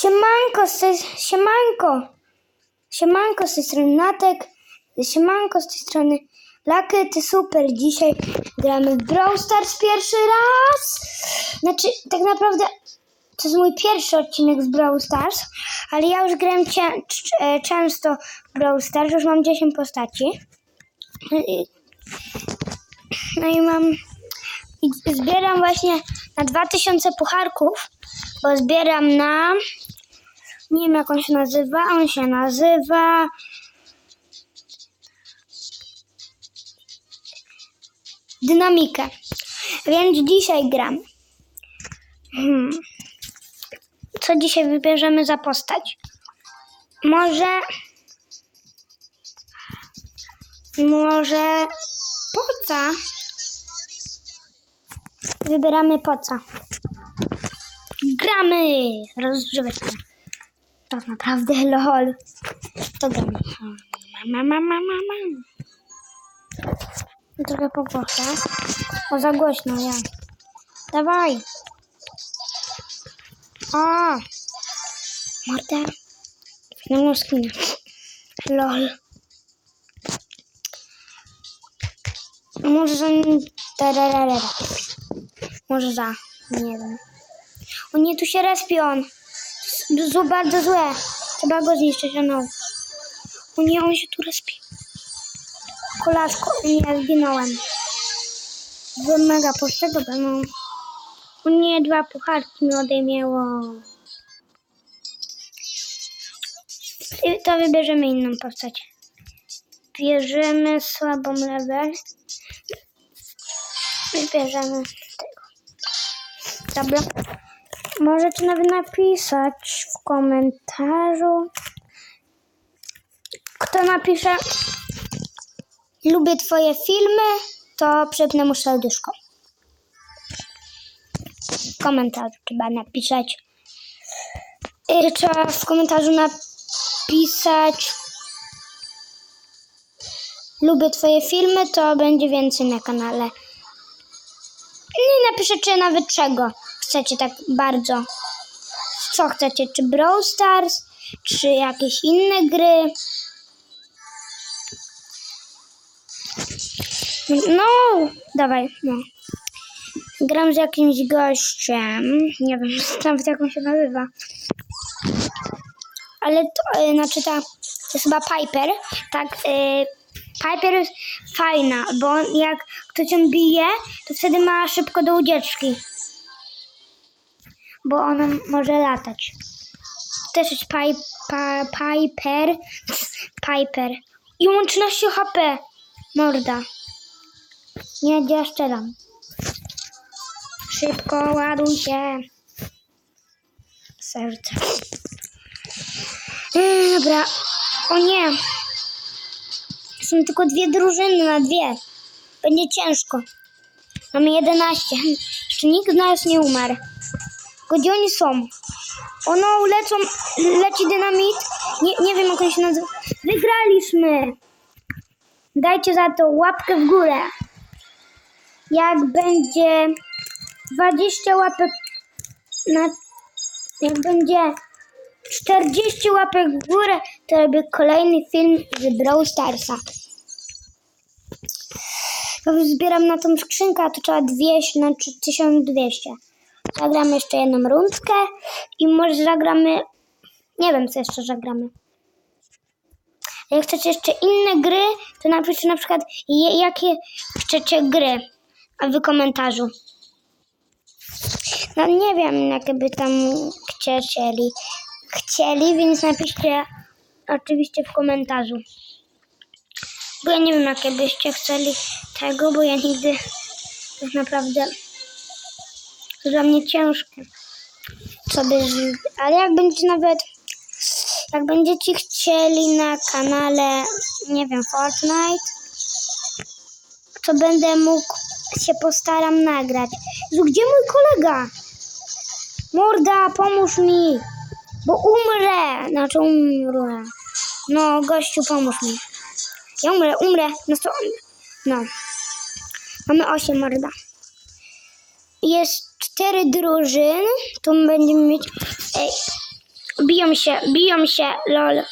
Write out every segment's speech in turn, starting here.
Siemanko, tej, siemanko. Siemanko z tej strony Natek. Siemanko z tej strony Laky, ty super. Dzisiaj gramy w Brawl Stars pierwszy raz. Znaczy, tak naprawdę to jest mój pierwszy odcinek z Brawl Stars, ale ja już grałem e, często w Brawl Stars, już mam 10 postaci. No i mam i zbieram właśnie na 2000 pucharków, bo zbieram na nie wiem jak on się nazywa, on się nazywa Dynamikę. Więc dzisiaj gram. Hmm. Co dzisiaj wybierzemy za postać? Może może poca? Wybieramy poca. Gramy! Rozgrzeweczka. Tak naprawdę lol. To gramy. Mama, mama, mama. Trochę pogłoszę. O, za głośno, ja. Dawaj. O! Morda. Fajną skinę. Lol. Może za... Może za. Nie wiem. O nie, tu się respi on. Zło, bardzo złe. Trzeba go zniszczyć, no. O nie, on się tu respi. Kolaszko, nie, zginąłem. Byłem mega dobra, no. O nie, dwa pucharki mi odejmiało. I to wybierzemy inną postać. Bierzemy słabą level. Wybierzemy tego. Dobra. Możecie nawet napisać w komentarzu. Kto napisze lubię twoje filmy, to przepnę mu serduszko. W komentarzu trzeba napisać. Y, Trzeba w komentarzu napisać lubię twoje filmy, to będzie więcej na kanale. Nie napiszecie nawet czego chcecie tak bardzo. Co chcecie, czy Brawl Stars, czy jakieś inne gry. No, dawaj, no. Gram z jakimś gościem, nie wiem nawet jak on się nazywa. Ale to, y, znaczy ta, to jest chyba Piper, tak, y, Piper jest fajna, bo jak ktoś ją bije, to wtedy ma szybko do ucieczki. Bo ona może latać. Też jest Pi, pa, Piper. Piper. I mam 13 HP. Morda. Nie, ja szczeram. Szybko ładuj się. Serce. Yy, dobra. O nie. Są tylko dwie drużyny na dwie. Będzie ciężko. Mamy 11. Jeszcze nikt z nas nie umarł. Gdzie oni są? O no, lecą, leci dynamit. Nie, nie wiem jak on się nazywa. Wygraliśmy. Dajcie za to łapkę w górę. Jak będzie 20 łapek na... Jak będzie 40 łapek w górę, to robię kolejny film z Brawl Starsa. To już zbieram na tą skrzynkę, a to trzeba 200, znaczy 1200. Zagramy jeszcze jedną rundkę i może zagramy... Nie wiem, co jeszcze zagramy. Jak chcecie jeszcze inne gry, to napiszcie na przykład, jakie chcecie gry w komentarzu. No nie wiem, jakie by tam chcieli. Chcieli, więc napiszcie oczywiście w komentarzu. Bo ja nie wiem, jakie byście chcieli tego, bo ja nigdy tak naprawdę to dla mnie ciężkie. Co by, z- ale jak będzie nawet, jak będziecie chcieli na kanale, nie wiem, Fortnite, to będę mógł, się postaram nagrać. Gdzie mój kolega? Morda, pomóż mi, bo umrę. Znaczy umrę. No, gościu, pomóż mi. Ja umrę, umrę. No, to, no. Mamy osiem morda. Jest cztery drużyn. Tu będziemy mieć ej, Biją się, biją się, lol.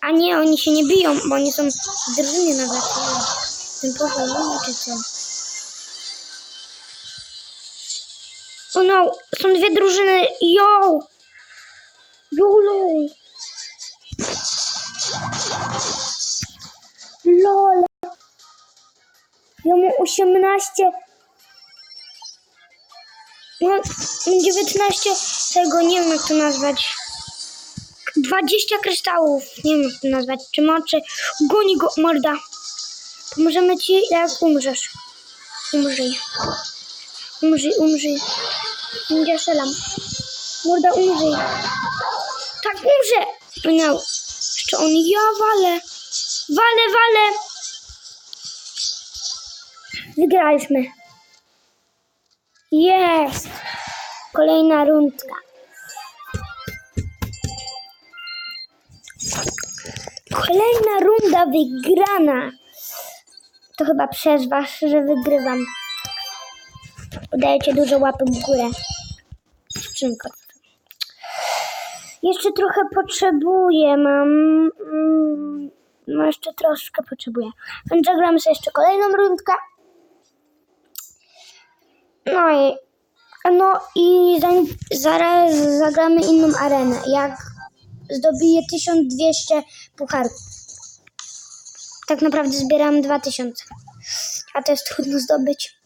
A nie, oni się nie biją, bo oni są w drużynie nawet. Tym powolony czy co? O no, są dwie drużyny. Yo! Jolo! LOL! Ja mam 18. No, 19 tego, nie wiem jak to nazwać. 20 kryształów. Nie wiem jak to nazwać. Czy moczy. Goni go, morda. Pomożemy ci, jak umrzesz. Umrzyj. Umrzyj, umrzyj. Nie strzelam. Morda, umrzyj. Tak, umrze. No. Jeszcze on, ja walę. Walę, walę. Wygraliśmy. Jest. Kolejna rundka. Kolejna runda wygrana. To chyba przez was, że wygrywam. Udajecie dużo łapek w górę. Skrzynka. Jeszcze trochę potrzebuję, mam... mm, No jeszcze troszkę potrzebuję. Więc zagramy sobie jeszcze kolejną rundkę. No i... No i za, zaraz zagramy inną arenę. Jak zdobiję 1200 pucharów. Tak naprawdę zbieram 2000. A to jest trudno zdobyć.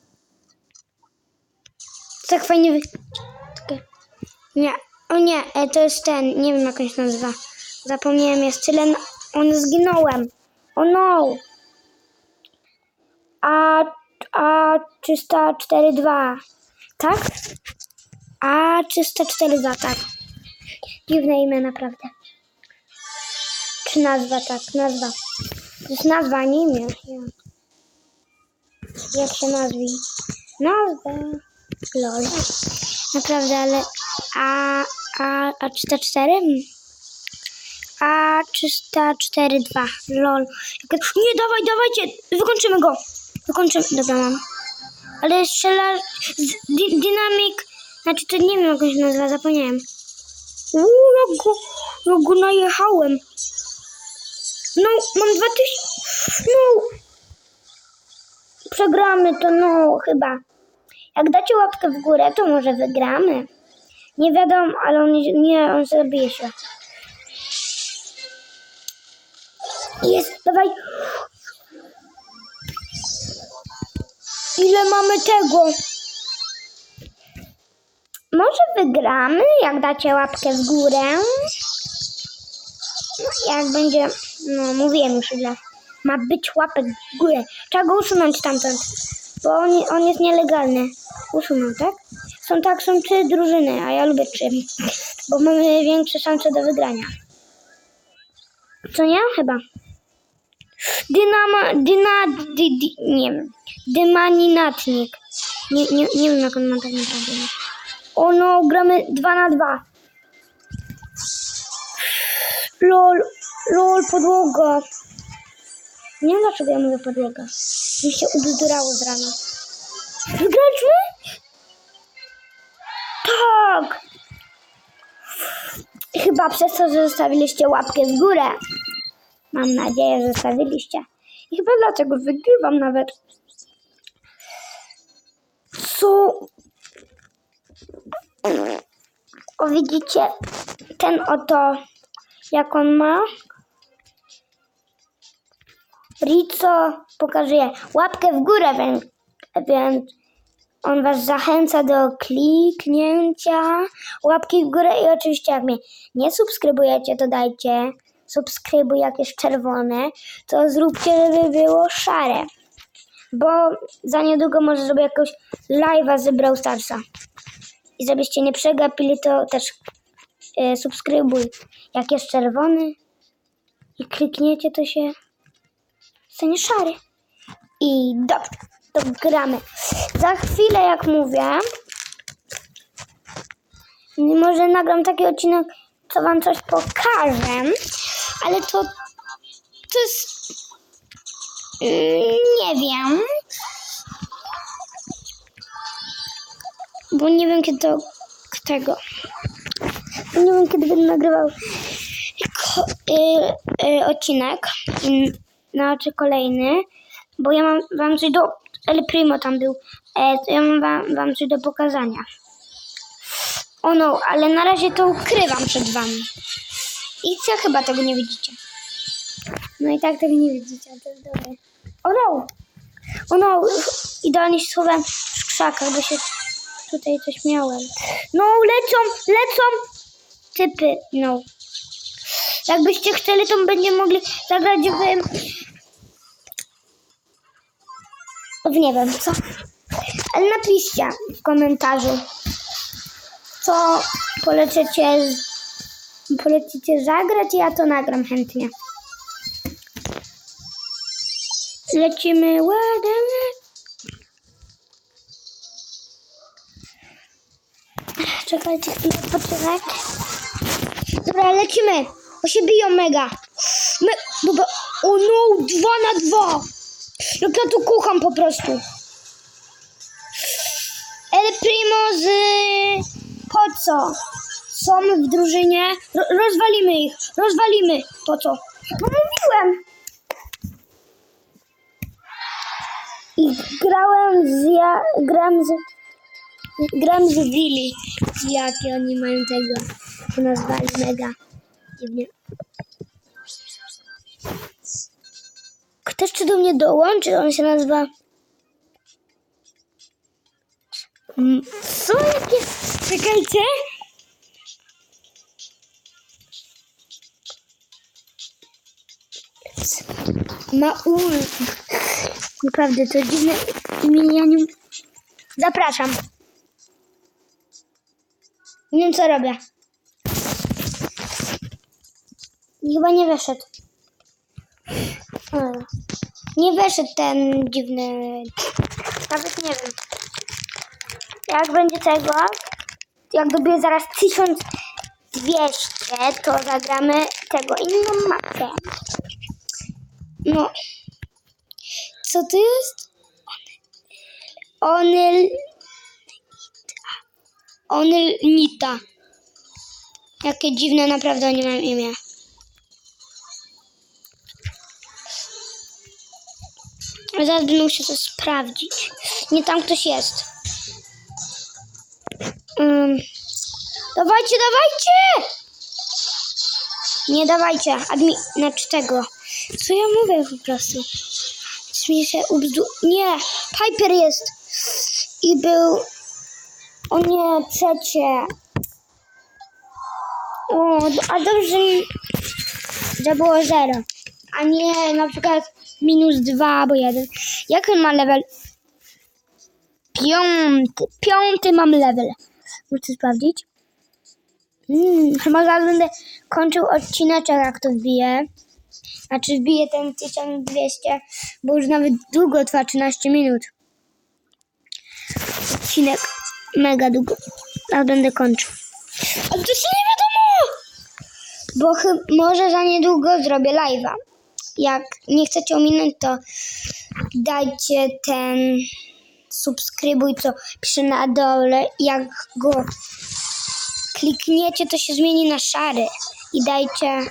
Tak fajnie wy... Nie. O nie, e, to jest ten. Nie wiem jak on się nazywa. Zapomniałem, jest tyle... On zginąłem. O no. A... A... 304.2. Tak? A... 304.2, tak. Dziwne imię naprawdę. Czy nazwa, tak, nazwa. To jest nazwa, nie imię. Ja. Jak się nazwi? Nazwa. Lol. Naprawdę, ale... A... A... A 304? A 304.2. Lol. Nie, dawaj, dawajcie! Wykończymy go! Wykończymy. Dobra, mam. Ale strzela... Di, dynamik... Znaczy, to nie wiem, jak się nazywa, zapomniałem. Uuu, jak go, jak go najechałem. No, mam dwa tysiące. No. Przegramy to, no, chyba. Jak dacie łapkę w górę, to może wygramy. Nie wiadomo, ale on nie, on zabije się. Mamy tego? Może wygramy, jak dacie łapkę w górę. No, jak będzie, no mówiłem już ile. Ma być łapek w górę. Trzeba go usunąć stamtąd, bo on, on jest nielegalny. Usunął, tak? Są tak, są trzy drużyny, a ja lubię trzy, bo mamy większe szanse do wygrania. Co nie? Chyba. Dynama, dyna, dy, dy, nie wiem. Dymaninatnik. Nie, nie, nie wiem jak on ma tak naprawdę. O no, gramy 2 na 2. Lol, lol, podłoga. Nie wiem dlaczego ja mówię podłoga. Mi się ubzdurało z rana. Wygraliśmy? Tak! Chyba przez to, że zostawiliście łapkę w górę. Mam nadzieję, że zostawiliście. I chyba dlatego wygrywam nawet. Co? O, widzicie ten oto, jak on ma? Rico pokazuje łapkę w górę, więc, więc on was zachęca do kliknięcia łapki w górę i oczywiście jak mnie nie subskrybujecie, to dajcie subskrybuj jak jest czerwone, to zróbcie, żeby było szare. Bo za niedługo może zrobię jakąś live'a z Brawl Starsa. I żebyście nie przegapili, to też e, subskrybuj. Jak jest czerwony i klikniecie, to się stanie szary. I dobrze, to gramy. Za chwilę, jak mówię, może nagram taki odcinek, co wam coś pokażę, ale to, to jest... mm, Nie wiem. Bo nie wiem kiedy to tego. Nie wiem, kiedy będę nagrywał ko- y, y, odcinek. Y, znaczy kolejny. Bo ja mam wam coś do... El Primo tam był. E, to ja mam wam, wam coś do pokazania. O no, ale na razie to ukrywam przed wami. I co chyba tego nie widzicie? No i tak tego nie widzicie, to jest dobre. O no! O no! Idealnie się schowałem w krzakach, bo się tutaj coś miałem. No, lecą, lecą! Typy, no. Jakbyście chcieli, to będziemy mogli zagrać w... W nie wiem, co? Ale napiszcie w komentarzu, co polecicie, polecicie zagrać ja to nagram chętnie. Lecimy ładem. Czekajcie chwilę, poczekaj. Dobra, lecimy. Bo się biją mega. My, dobra. O no, dwa na dwa. Jak ja tu kucham po prostu. El Primo z... Po co? Są w drużynie. Ro rozwalimy ich. Rozwalimy. Po co? Mówiłem. I grałem z... Ja, gram z... Gram z Willy. Jakie oni mają tego. To nazwali mega. Dziwnie. Ktoś czy do mnie dołączy? On się nazywa... Mm, Co? Jakie... Czekajcie. Maul. Naprawdę, to dziwne nie... Zapraszam. Nie wiem, co robię. Chyba nie wyszedł. O. Nie wyszedł ten dziwny. Nawet nie wiem. Jak będzie tego, jak dobiję zaraz 1200, to zagramy tego inną mapę. No. Co to jest? Onyl... Onylnita. Jakie dziwne naprawdę oni mają imię. Zaraz będę musiał to sprawdzić. Nie tam ktoś jest. Um, dawajcie, dawajcie! Nie dawajcie, admi... Znaczy tego. Co ja mówię po prostu? Śmieszę ubzdu... Nie! Piper jest! I był... O nie, trzecie. O, a dobrze, że było zero. A nie na przykład minus dwa albo jeden. Jak on ma level? Piąty. Piąty mam level. Muszę sprawdzić. Hmm, chyba zaraz będę kończył odcineczek, jak to wbiję. Znaczy wbiję ten 1200, bo już nawet długo trwa 13 minut. Odcinek mega długo. A będę kończył. Ale to się nie wiadomo! Bo może za niedługo zrobię live'a. Jak nie chcecie ominąć, to dajcie ten subskrybuj, co pisze na dole. Jak go klikniecie, to się zmieni na szary. I dajcie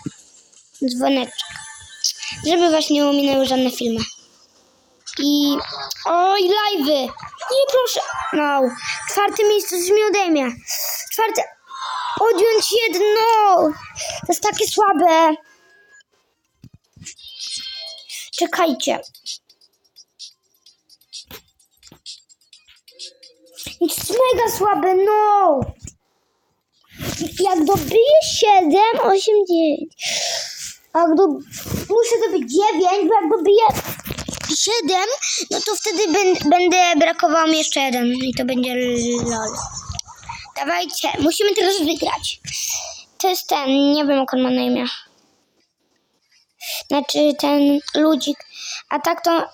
dzwoneczek, żeby was nie ominęły żadne filmy. I... Oj, live'y! Nie, proszę! No, czwarte miejsce mi odejmie. Czwarte... Odjąć jedno! To jest takie słabe. Czekajcie. Jest mega słabe, no! Jak dobiję 7, 8, 9. Jak do... Muszę dobyć 9, bo jak dobiję 7, no to wtedy będę brakował mi jeszcze jeden i to będzie lol. Dawajcie, musimy teraz wygrać. To jest ten, nie wiem jak on ma na imię. Znaczy ten ludzik. A tak to...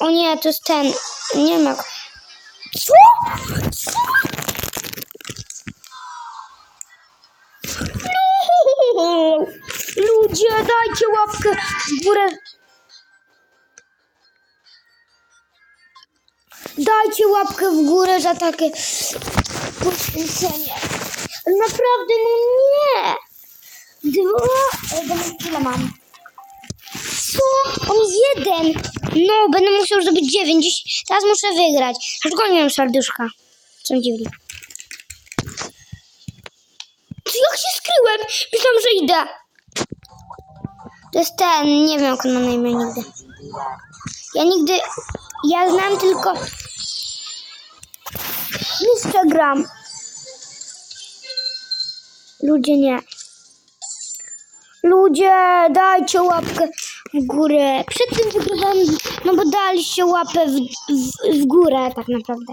O nie, to jest ten. Nie ma. Co? Co? Dajcie łapkę w górę. Dajcie łapkę w górę za takie poświęcenie. Naprawdę, no nie! Dwa... Dobra, Ile mam? Co? On jeden! No, będę musiał zrobić dziewięć. Dziś... Teraz muszę wygrać. Dlaczego nie mam serduszka? Są dziwni. Jak się skryłem? Myślałam, że idę. To jest ten, nie wiem jak on ma na imię nigdy. Ja nigdy, ja znam tylko Instagram. Ludzie nie. Ludzie, dajcie łapkę w górę. Przed tym wygrywam, no bo daliście łapę w, w, w górę tak naprawdę.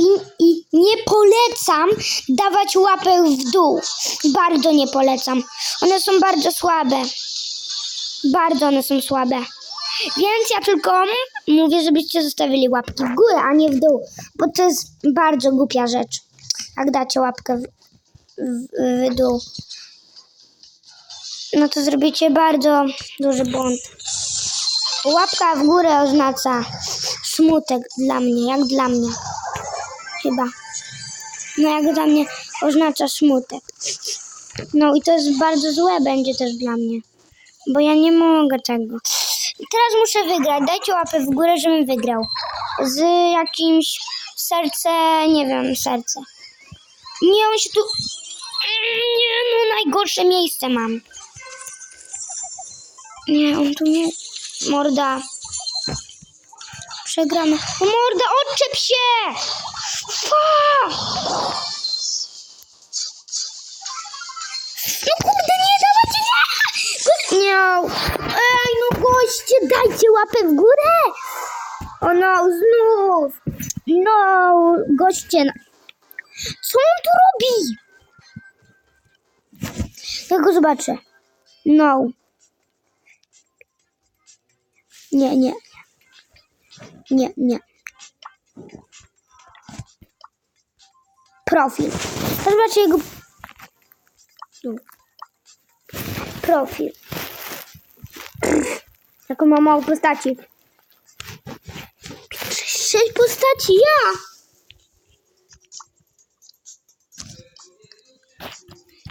I, nie polecam dawać łapę w dół. Bardzo nie polecam. One są bardzo słabe. Bardzo one są słabe. Więc ja tylko mówię, żebyście zostawili łapki w górę, a nie w dół. Bo to jest bardzo głupia rzecz. Jak dacie łapkę w, w, w dół. No to zrobicie bardzo duży błąd. Łapka w górę oznacza smutek dla mnie, jak dla mnie. Chyba. No jak dla mnie oznacza smutek. No i to jest bardzo złe będzie też dla mnie. Bo ja nie mogę tego. Teraz muszę wygrać. Dajcie łapę w górę, żebym wygrał. Z jakimś serce, nie wiem, serce. Nie, on się tu... Nie, no najgorsze miejsce mam. Nie, on tu nie... Morda. Przegramy. O, morda, odczep się! No kurde, nie, dawajcie, nie! Nie! Ej, no goście, dajcie łapę w górę! O no, znów! No, goście, no. co on tu robi? Ja go zobaczę. No. Nie, nie. Nie, nie. Profil. Zobaczcie jego... Tu. Profil. Jaką ma mało postaci. Sześć postaci, ja!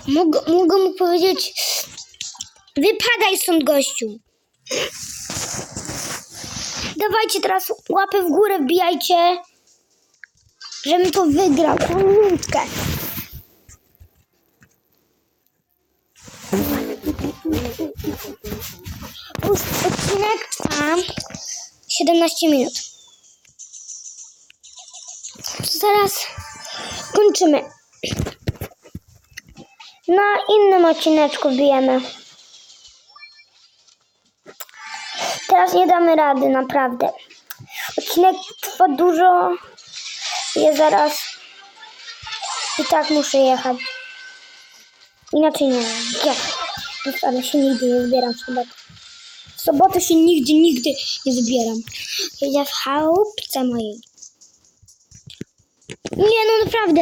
Mogę, mogę mu powiedzieć... Wypadaj stąd, gościu. Dawajcie teraz łapę w górę, wbijajcie, żebym to wygrał. Tą. Ust- Odcinek trwa 17 minut. Zaraz kończymy. Na innym odcineczku bijemy. Teraz nie damy rady, naprawdę. Odcinek trwa dużo. Ja zaraz i tak muszę jechać. Inaczej nie wiem. Ale się nigdy nie zbieram w sobotę. W sobotę się nigdy, nigdy nie zbieram. Jedzie w chałupce mojej. Nie, no naprawdę.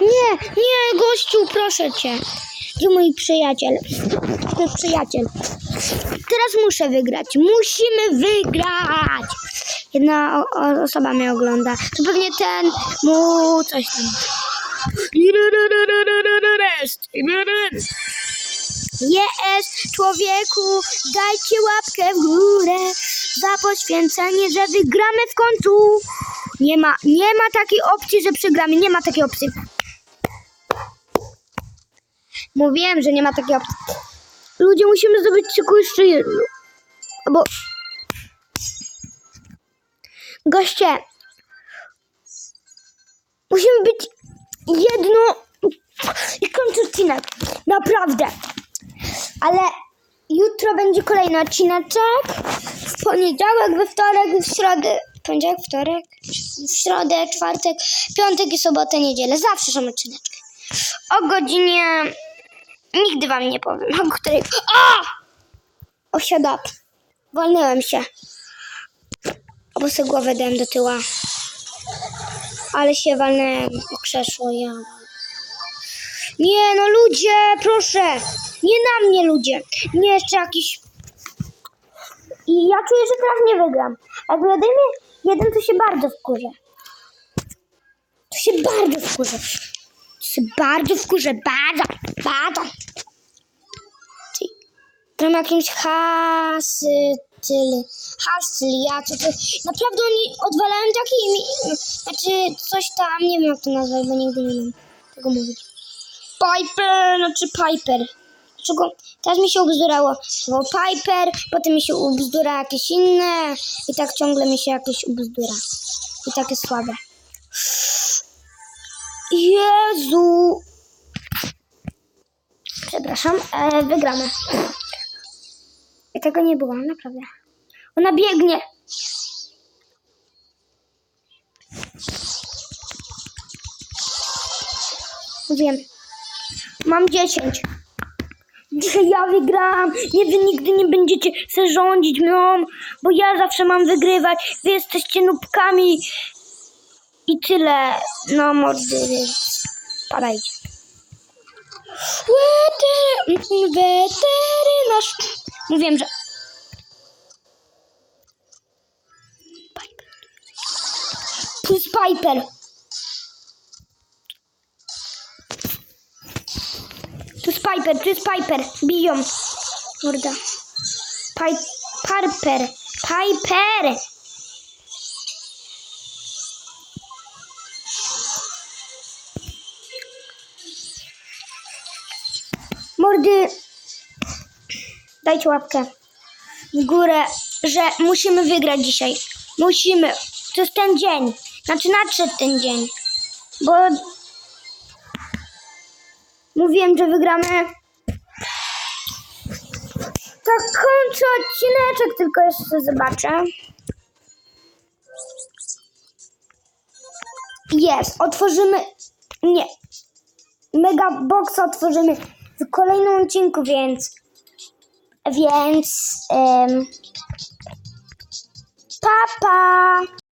Nie, nie, gościu, proszę cię. Gdzie mój przyjaciel? Mój przyjaciel. Teraz muszę wygrać. Musimy wygrać. Jedna o, o, osoba mnie ogląda. To pewnie ten mu coś tam. Jest człowieku, dajcie łapkę w górę za poświęcenie, że wygramy w końcu. Nie ma, nie ma takiej opcji, że przegramy. Nie ma takiej opcji. Mówiłem, że nie ma takiej opcji. Ludzie, musimy zdobyć tylko jeszcze jedno. Bo... Goście. Musimy być jedno i kończy odcinek. Naprawdę. Ale jutro będzie kolejny odcineczek. W poniedziałek, we wtorek, w środę. Poniedziałek, wtorek, w środę, czwartek, piątek i sobotę, niedzielę. Zawsze są odcineczki. O godzinie Nigdy wam nie powiem, o której... O! O, shut up. Wolnęłem się. Bo sobie głowę dałem do tyła. Ale się walnęłem o krzesło, ja. Nie, no ludzie, proszę. Nie na mnie, ludzie. Nie jeszcze jakiś... I ja czuję, że teraz nie wygram. Jakby ode mnie jeden, to się bardzo wkurzę. To się bardzo wkurzę. Się bardzo wkurzę, bardzo, bardzo. Tam jakimś hasy, tyle, hasli, ja co to, naprawdę oni odwalają takie imi, znaczy coś tam, nie wiem jak to nazwać, bo nigdy nie wiem tego mówić. Piper, znaczy Piper. Dlaczego? Teraz mi się ubzdurało. Bo Piper, potem mi się ubzdura jakieś inne i tak ciągle mi się jakieś ubzdura. I takie słabe. Jezu! Przepraszam, e, wygramy. I tego nie było, naprawdę. Ona biegnie. Wiem. Mam 10. Dzisiaj ja wygram. Nie, wy nigdy nie będziecie se rządzić mną, bo ja zawsze mam wygrywać. Wy jesteście nubkami. I tyle. No, mordy. Padajcie. Wetery, weterynarz. Mówiłem, że... Piper. Tu jest Piper. Jest Piper, jest Piper. Biją. Morda. Pi Piper. Piper. Mordy. Dajcie łapkę w górę, że musimy wygrać dzisiaj. Musimy. To jest ten dzień. Znaczy nadszedł ten dzień. Bo Mówiłem, że wygramy. Tak kończę odcineczek, tylko jeszcze zobaczę. Jest, otworzymy. Nie. Mega box otworzymy w kolejnym odcinku, więc. Więc. Um, pa, pa.